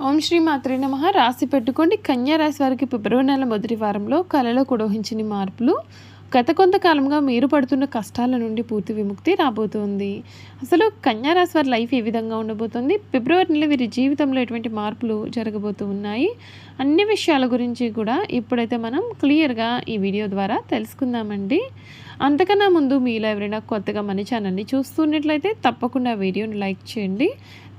ఓం శ్రీ మాత్రే నమ. రాసి పెట్టుకోండి. కన్యారాశి వారికి ఫిబ్రవరి నెల మొదటి వారంలో కళలో కుడోహించిన మార్పులు. గత కొంతకాలంగా మీరు పడుతున్న కష్టాల నుండి పూర్తి విముక్తి రాబోతోంది. అసలు కన్యారాశి వారి లైఫ్ ఏ విధంగా ఉండబోతుంది? ఫిబ్రవరి నెల వీరి జీవితంలో ఎటువంటి మార్పులు జరగబోతూ ఉన్నాయి? అన్ని విషయాల గురించి కూడా ఇప్పుడైతే మనం క్లియర్గా ఈ వీడియో ద్వారా తెలుసుకుందామండి. అంతకన్నా ముందు మీలో ఎవరైనా కొత్తగా మన ఛానల్ని చూస్తున్నట్లయితే తప్పకుండా వీడియోని లైక్ చేయండి.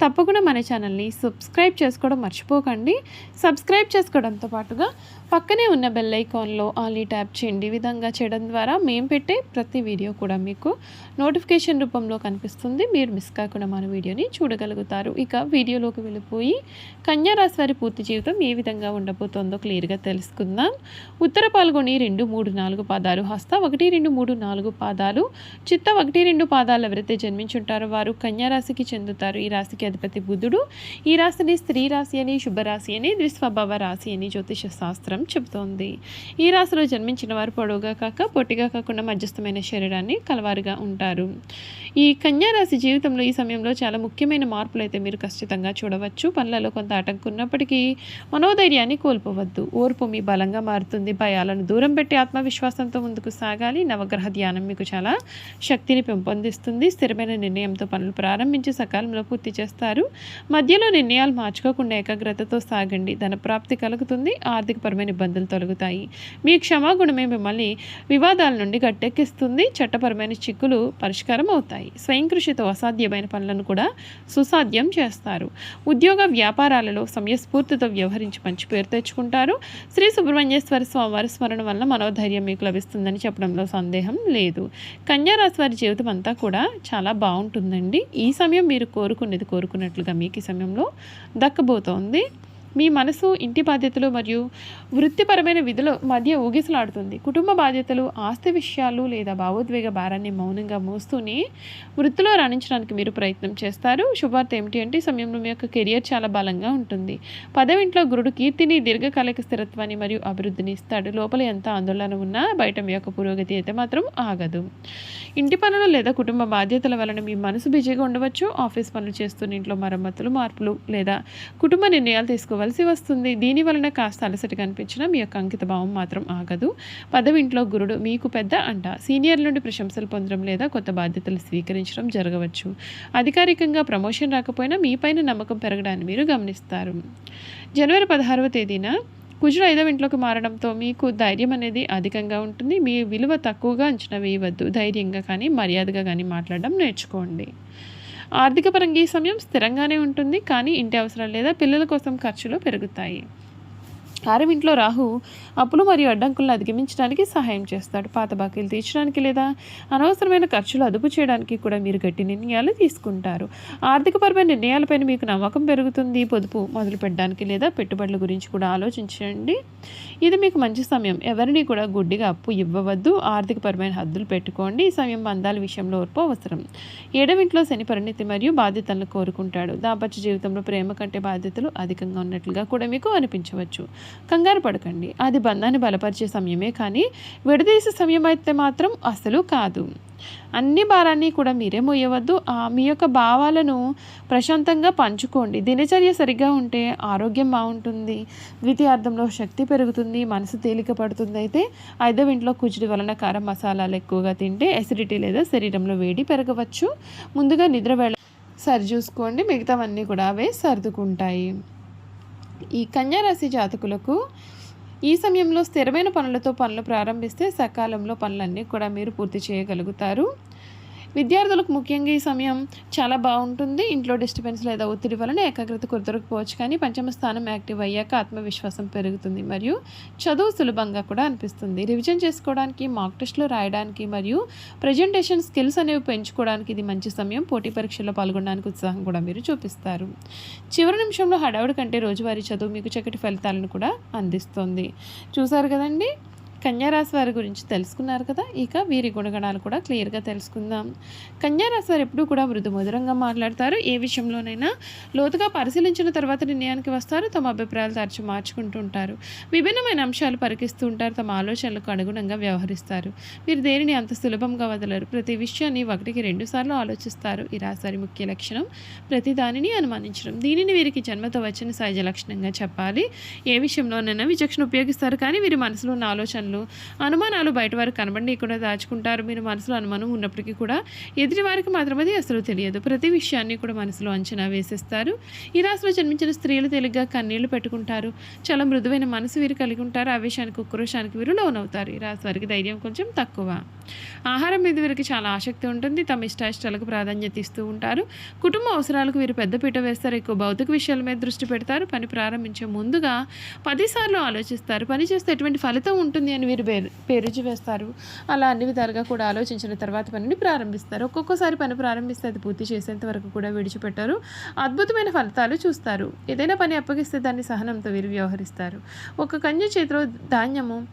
తప్పకుండా మన ఛానల్ని సబ్స్క్రైబ్ చేసుకోవడం మర్చిపోకండి. సబ్స్క్రైబ్ చేసుకోవడంతో పాటుగా పక్కనే ఉన్న బెల్ ఐకాన్లో ఆన్లీ ట్యాప్ చేయండి. ఈ విధంగా చేయడం ద్వారా మేము పెట్టే ప్రతి వీడియో కూడా మీకు నోటిఫికేషన్ రూపంలో కనిపిస్తుంది. మీరు మిస్ కాకుండా మన వీడియోని చూడగలుగుతారు. ఇక వీడియోలోకి వెళ్ళిపోయి కన్యారాశి వారి పూర్తి జీవితం ఏ విధంగా ఉండబోతోందో క్లియర్గా తెలుసుకుందాం. ఉత్తర పాల్గొని రెండు మూడు నాలుగు పదాలు హస్త ఒకటి రెండు మూడు నాలుగు పాదాలు చిత్త ఒకటి రెండు పాదాలు ఎవరైతే జన్మించుంటారో వారు కన్యా రాశికి చెందుతారు. ఈ రాశికి అధిపతి బుధుడు. ఈ రాశిని స్త్రీ రాశి అని శుభరాశి అని ద్విస్వభావ రాశి అని జ్యోతిష శాస్త్రం చెబుతోంది. ఈ రాశిలో జన్మించిన వారు పొడవుగా కాక పొట్టిగా కాకుండా మధ్యస్థమైన శరీరాన్ని కలవారుగా ఉంటారు. ఈ కన్యారాశి జీవితంలో ఈ సమయంలో చాలా ముఖ్యమైన మార్పులు అయితే మీరు ఖచ్చితంగా చూడవచ్చు. పనులలో కొంత ఆటంకం ఉన్నప్పటికీ మనోధైర్యాన్ని కోల్పోవద్దు. ఓర్పు మీ బలంగా మారుతుంది. భయాలను దూరం పెట్టి ఆత్మవిశ్వాసంతో ముందుకు సాగాలి. నవగ్రహ ధ్యానం మీకు చాలా శక్తిని పెంపొందిస్తుంది. స్థిరమైన నిర్ణయంతో పనులు ప్రారంభించి సకాలంలో పూర్తి చేస్తారు. మధ్యలో నిర్ణయాలు మార్చుకోకుండా ఏకాగ్రతతో సాగండి. ధన ప్రాప్తి కలుగుతుంది. ఆర్థికపరమైన ఇబ్బందులు తొలగుతాయి. మీ క్షమాగుణమే మిమ్మల్ని వివాదాల నుండి గట్టెక్కిస్తుంది. చట్టపరమైన చిక్కులు పరిష్కారం అవుతాయి. స్వయం కృషితో అసాధ్యమైన పనులను కూడా సుసాధ్యం చేస్తారు. ఉద్యోగ వ్యాపారాలలో సమయస్ఫూర్తితో వ్యవహరించి మంచి పేరు తెచ్చుకుంటారు. శ్రీ సుబ్రహ్మణ్యేశ్వర స్వామివారి స్మరణ వల్ల మనోధైర్యం మీకు లభిస్తుందని చెప్పడంలో సందేహం లేదు. కన్యారాశి వారి జీవితం అంతా కూడా చాలా బాగుంటుందండి. ఈ సమయం మీరు కోరుకునేది కోరుకున్నట్లుగా మీకు ఈ సమయంలో దక్కబోతోంది. మీ మనసు ఇంటి బాధ్యతలు మరియు వృత్తిపరమైన విధుల మధ్య ఊగిసలాడుతుంది. కుటుంబ బాధ్యతలు ఆస్తి విషయాలు లేదా భావోద్వేగ భారాన్ని మౌనంగా మోస్తూనే వృత్తిలో రాణించడానికి మీరు ప్రయత్నం చేస్తారు. శుభార్త ఏమిటి అంటే సమయంలో మీ యొక్క కెరియర్ చాలా బలంగా ఉంటుంది. పదవింట్లో గురుడు కీర్తిని దీర్ఘకాలిక స్థిరత్వాన్ని మరియు అభివృద్ధిని ఇస్తాడు. లోపల ఎంత ఆందోళన ఉన్నా బయట మీ యొక్క పురోగతి అయితే మాత్రం ఆగదు. ఇంటి పనులు లేదా కుటుంబ బాధ్యతల వలన మీ మనసు బిజీగా ఉండవచ్చు. ఆఫీస్ పనులు చేస్తున్న ఇంట్లో మరమ్మతులు మార్పులు లేదా కుటుంబ నిర్ణయాలు తీసుకోవాల్సి వస్తుంది. దీని వలన కాస్త అలసట కనిపించినా మీ యొక్క అంకిత భావం మాత్రం ఆగదు. పదవి ఇంట్లో గురుడు మీకు పెద్ద అంట. సీనియర్ నుండి ప్రశంసలు పొందడం లేదా కొత్త బాధ్యతలు స్వీకరించడం జరగవచ్చు. అధికారికంగా ప్రమోషన్ రాకపోయినా మీపైన నమ్మకం పెరగడాన్ని మీరు గమనిస్తారు. జనవరి పదహారవ తేదీన కుజుడు ఐదవ ఇంట్లోకి మారడంతో మీకు ధైర్యం అనేది అధికంగా ఉంటుంది. మీ విలువ తక్కువగా అంచనా వేయవద్దు. ధైర్యంగా కానీ మర్యాదగా కానీ మాట్లాడడం నేర్చుకోండి. ఆర్థిక పరంగా ఈ సమయం స్థిరంగానే ఉంటుంది కానీ ఇంటి అవసరాలు లేదా పిల్లల కోసం ఖర్చులు పెరుగుతాయి. కారం ఇంట్లో రాహు అప్పులు మరియు అడ్డంకులను అధిగమించడానికి సహాయం చేస్తాడు. పాత బాకీలు తీర్చడానికి లేదా అనవసరమైన ఖర్చులు అదుపు చేయడానికి కూడా మీరు గట్టి నిర్ణయాలు తీసుకుంటారు. ఆర్థికపరమైన నిర్ణయాలపైన మీకు నమ్మకం పెరుగుతుంది. పొదుపు మొదలు పెట్టడానికి లేదా పెట్టుబడుల గురించి కూడా ఆలోచించండి. ఇది మీకు మంచి సమయం. ఎవరిని కూడా గుడ్డిగా అప్పు ఇవ్వవద్దు. ఆర్థికపరమైన హద్దులు పెట్టుకోండి. ఈ సమయం బంధాల విషయంలో ఓర్పు అవసరం. ఏడవింట్లో శని పరిణితి మరియు బాధ్యతలను కోరుకుంటాడు. దాంపత్య జీవితంలో ప్రేమ కంటే బాధ్యతలు అధికంగా ఉన్నట్లుగా కూడా మీకు అనిపించవచ్చు. కంగారు పడకండి. అది బంధాన్ని బలపరిచే సమయమే కానీ విడదీసే సమయం అయితే మాత్రం అసలు కాదు. అన్ని భారాన్ని కూడా మీరే మోయవద్దు. ఆ మీ యొక్క భావాలను ప్రశాంతంగా పంచుకోండి. దినచర్య సరిగ్గా ఉంటే ఆరోగ్యం బాగుంటుంది. ద్వితీయార్థంలో శక్తి పెరుగుతుంది. మనసు తేలిక పడుతుంది అయితే ఐదవ ఇంట్లో కుజుడి వలన కారం మసాలాలు ఎక్కువగా తింటే ఎసిడిటీ లేదా శరీరంలో వేడి పెరగవచ్చు. ముందుగా నిద్ర వేళ సరి చూసుకోండి. మిగతావన్నీ కూడా అవే సర్దుకుంటాయి. ఈ కన్యారాశి జాతకులకు ఈ సమయంలో స్థిరమైన పనులతో పనులు ప్రారంభిస్తే సకాలంలో పనులన్నీ కూడా మీరు పూర్తి చేయగలుగుతారు. విద్యార్థులకు ముఖ్యంగా ఈ సమయం చాలా బాగుంటుంది. ఇంట్లో డిస్టర్బెన్స్ లేదా ఒత్తిడి వలన ఏకాగ్రత కుదరకపోవచ్చు కానీ పంచమ స్థానం యాక్టివ్ అయ్యాక ఆత్మవిశ్వాసం పెరుగుతుంది మరియు చదువు సులభంగా కూడా అనిపిస్తుంది. రివిజన్ చేసుకోవడానికి మాక్ టెస్ట్లో రాయడానికి మరియు ప్రజెంటేషన్ స్కిల్స్ అనేవి పెంచుకోవడానికి ఇది మంచి సమయం. పోటీ పరీక్షల్లో పాల్గొనడానికి ఉత్సాహం కూడా మీరు చూపిస్తారు. చివరి నిమిషంలో హడావుడి కంటే రోజువారీ చదువు మీకు చక్కటి ఫలితాలను కూడా అందిస్తుంది. చూసారు కదండి? కన్యారాశి వారి గురించి తెలుసుకున్నారు కదా ఇక వీరి గుణగణాలు కూడా క్లియర్గా తెలుసుకుందాం. కన్యారాశి వారు ఎప్పుడూ కూడా మృదు మధురంగా మాట్లాడతారు. ఏ విషయంలోనైనా లోతుగా పరిశీలించిన తర్వాత నిర్ణయానికి వస్తారు. తమ అభిప్రాయాలు తరచు మార్చుకుంటూ ఉంటారు. విభిన్నమైన అంశాలు పరికిస్తూ ఉంటారు. తమ ఆలోచనలకు అనుగుణంగా వ్యవహరిస్తారు. వీరు దేనిని అంత సులభంగా వదలరు? ప్రతి విషయాన్ని ఒకటికి రెండు సార్లు ఆలోచిస్తారు. ఈ రాశి ముఖ్య లక్షణం ప్రతి దానిని అనుమానించడం. దీనిని వీరికి జన్మతో వచ్చిన సహజ లక్షణంగా చెప్పాలి. ఏ విషయంలోనైనా విచక్షణ ఉపయోగిస్తారు. కానీ వీరి మనసులో ఉన్న ఆలోచనలు అనుమానాలు బయట వారికి కనబడి కూడా దాచుకుంటారు. మీరు మనసులో అనుమానం ఉన్నప్పటికీ కూడా ఎదుటి వారికి మాత్రం అది అసలు తెలియదు. ప్రతి విషయాన్ని కూడా మనసులో అంచనా వేసేస్తారు. ఈ రాశిలో జన్మించిన స్త్రీలు తేలిగ్గా కన్నీళ్ళు పెట్టుకుంటారు. చాలా మృదువైన మనసు వీరు కలిగి ఉంటారు. ఆవేశానికి ఉక్రోషానికి వీరు లోనవుతారు. ఈ రాశి వారికి ధైర్యం కొంచెం తక్కువ. ఆహారం మీద వీరికి చాలా ఆసక్తి ఉంటుంది. తమ ఇష్టాయిష్టాలకు ప్రాధాన్యత ఇస్తూ ఉంటారు. కుటుంబ అవసరాలకు వీరు పెద్దపీట వేస్తారు. ఎక్కువ భౌతిక విషయాల మీద దృష్టి పెడతారు. పని ప్రారంభించే ముందుగా పదిసార్లు ఆలోచిస్తారు. పని చేస్తే ఎటువంటి ఫలితం ఉంటుంది అని వీరు పేరు పేరుజు వేస్తారు. అలా అన్ని విధాలుగా కూడా ఆలోచించిన తర్వాత పనిని ప్రారంభిస్తారు. ఒక్కొక్కసారి పని ప్రారంభిస్తే అది పూర్తి చేసేంత వరకు కూడా విడిచిపెట్టారు. అద్భుతమైన ఫలితాలు చూస్తారు. ఏదైనా పని అప్పగిస్తే దాన్ని సహనంతో వీరు వ్యవహరిస్తారు. ఒక కన్య చేతిలో ధాన్యము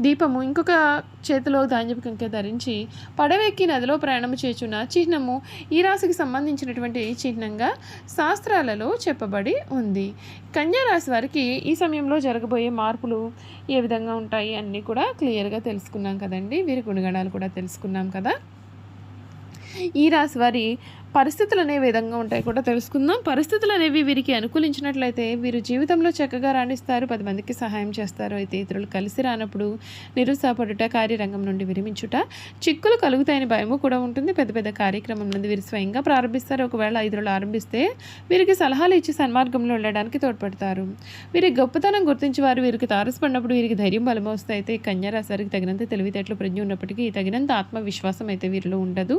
దీపము ఇంకొక చేతిలో ధాన్యపు ధరించి పడవెక్కి నదిలో ప్రయాణం చేచున్న చిహ్నము ఈ రాశికి సంబంధించినటువంటి చిహ్నంగా శాస్త్రాలలో చెప్పబడి ఉంది. కన్యా రాశి వారికి ఈ సమయంలో జరగబోయే మార్పులు ఏ విధంగా ఉంటాయి అన్నీ కూడా క్లియర్గా తెలుసుకున్నాం కదండి. వీరి గుణగణాలు కూడా తెలుసుకున్నాం కదా. ఈ రాశి వారి పరిస్థితులు అనే విధంగా ఉంటాయి కూడా తెలుసుకుందాం. పరిస్థితులు అనేవి వీరికి అనుకూలించినట్లయితే వీరు జీవితంలో చక్కగా రాణిస్తారు పది మందికి సహాయం చేస్తారు. అయితే ఇతరులు కలిసి రానప్పుడు నిరుత్సాహపడుట కార్యరంగం నుండి విరమించుట చిక్కులు కలుగుతాయని భయము కూడా ఉంటుంది. పెద్ద పెద్ద కార్యక్రమం నుండి వీరు స్వయంగా ప్రారంభిస్తారు. ఒకవేళ ఇతరులు ఆరంభిస్తే వీరికి సలహాలు ఇచ్చి సన్మార్గంలో వెళ్ళడానికి తోడ్పడతారు. వీరి గొప్పతనం గుర్తించి వారు వీరికి తారసపడినప్పుడు వీరికి ధైర్యం బలం వస్తే అయితే కన్యారాశి వారికి తగినంత తెలివితేటలు ప్రజ్ఞ ఉన్నప్పటికీ తగినంత ఆత్మవిశ్వాసం అయితే వీరిలో ఉండదు.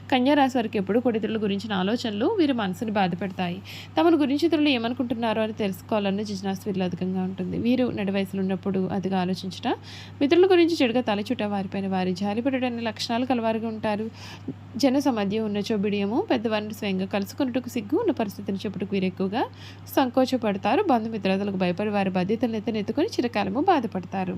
కన్యారాశి వారికి ఎప్పుడు కూడా ఇతరుల గురించిన ఆలోచనలు వీరి మనసుని బాధపెడతాయి తమను గురించి ఇతరులు ఏమనుకుంటున్నారో అని తెలుసుకోవాలన్న జిజ్ఞాస వీరిలో అధికంగా ఉంటుంది. వీరు నడి వయసులో ఉన్నప్పుడు అదిగా ఆలోచించట మిత్రుల గురించి చెడుగా తలచుట వారిపైన వారి జాలిపడటాన్ని లక్షణాలు కలవారుగా ఉంటారు. జన సమాధ్య ఉన్న చోబిడియము పెద్దవారిని స్వయంగా కలుసుకున్నట్టుకు సిగ్గు ఉన్న పరిస్థితిని చెప్పుటకు వీరు ఎక్కువగా సంకోచపడతారు. బంధుమిత్రాదులకు భయపడి వారి బాధ్యతలను ఎత్తనెత్తుకొని చిరకాలము బాధపడతారు.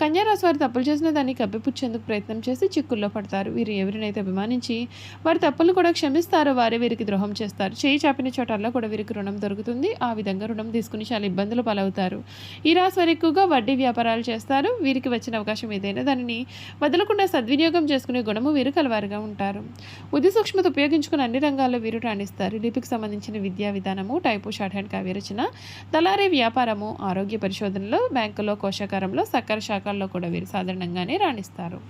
కన్యారాశి వారు తప్పులు చేసిన దాన్ని కప్పిపుచ్చేందుకు ప్రయత్నం చేసి చిక్కుల్లో పడతారు. వీరు ఎవరినైతే అభిమానించి వారి తప్పులు కూడా క్షమిస్తారు వారే వీరికి ద్రోహం చేస్తారు. చేయి చాపిన చోటల్లో కూడా వీరికి రుణం దొరుకుతుంది. ఆ విధంగా రుణం తీసుకుని చాలా ఇబ్బందులు పాలవుతారు. ఈ రాశి వారు ఎక్కువగా వడ్డీ వ్యాపారాలు చేస్తారు. వీరికి వచ్చిన అవకాశం ఏదైనా దానిని వదలకుండా సద్వినియోగం చేసుకునే గుణము వీరు కలవారుగా ఉంటారు. ఉది సూక్ష్మత ఉపయోగించుకుని అన్ని రంగాల్లో వీరు రాణిస్తారు. లిపికి సంబంధించిన విద్యా విధానము టైపు షార్ట్ హ్యాండ్ కావ్య రచన దళారీ వ్యాపారము ఆరోగ్య పరిశోధనలో బ్యాంకులో కోశాకారంలో సక్కర శాఖల్లో కూడా వీరు సాధారణంగానే రాణిస్తారు.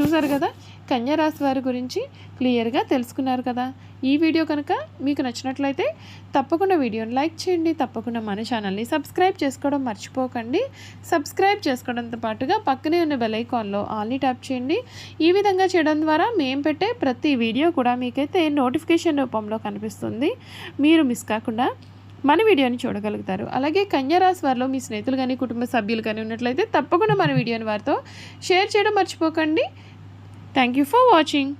చూసారు కదా? కన్యారాశి వారి గురించి క్లియర్గా తెలుసుకున్నారు కదా? ఈ వీడియో కనుక మీకు నచ్చినట్లయితే తప్పకుండా వీడియోని లైక్ చేయండి. తప్పకుండా మన ఛానల్ని సబ్స్క్రైబ్ చేసుకోవడం మర్చిపోకండి. సబ్స్క్రైబ్ చేసుకోవడంతో పాటుగా పక్కనే ఉన్న బెల్ ఐకాన్లో ఆల్ని ట్యాప్ చేయండి. ఈ విధంగా చేయడం ద్వారా మేము పెట్టే ప్రతి వీడియో కూడా మీకైతే నోటిఫికేషన్ రూపంలో కనిపిస్తుంది. మీరు మిస్ కాకుండా మన వీడియోని చూడగలుగుతారు. అలాగే కన్యారాశి వారిలో మీ స్నేహితులు కానీ కుటుంబ సభ్యులు కానీ ఉన్నట్లయితే తప్పకుండా మన వీడియోని వారితో షేర్ చేయడం మర్చిపోకండి. Thank you for watching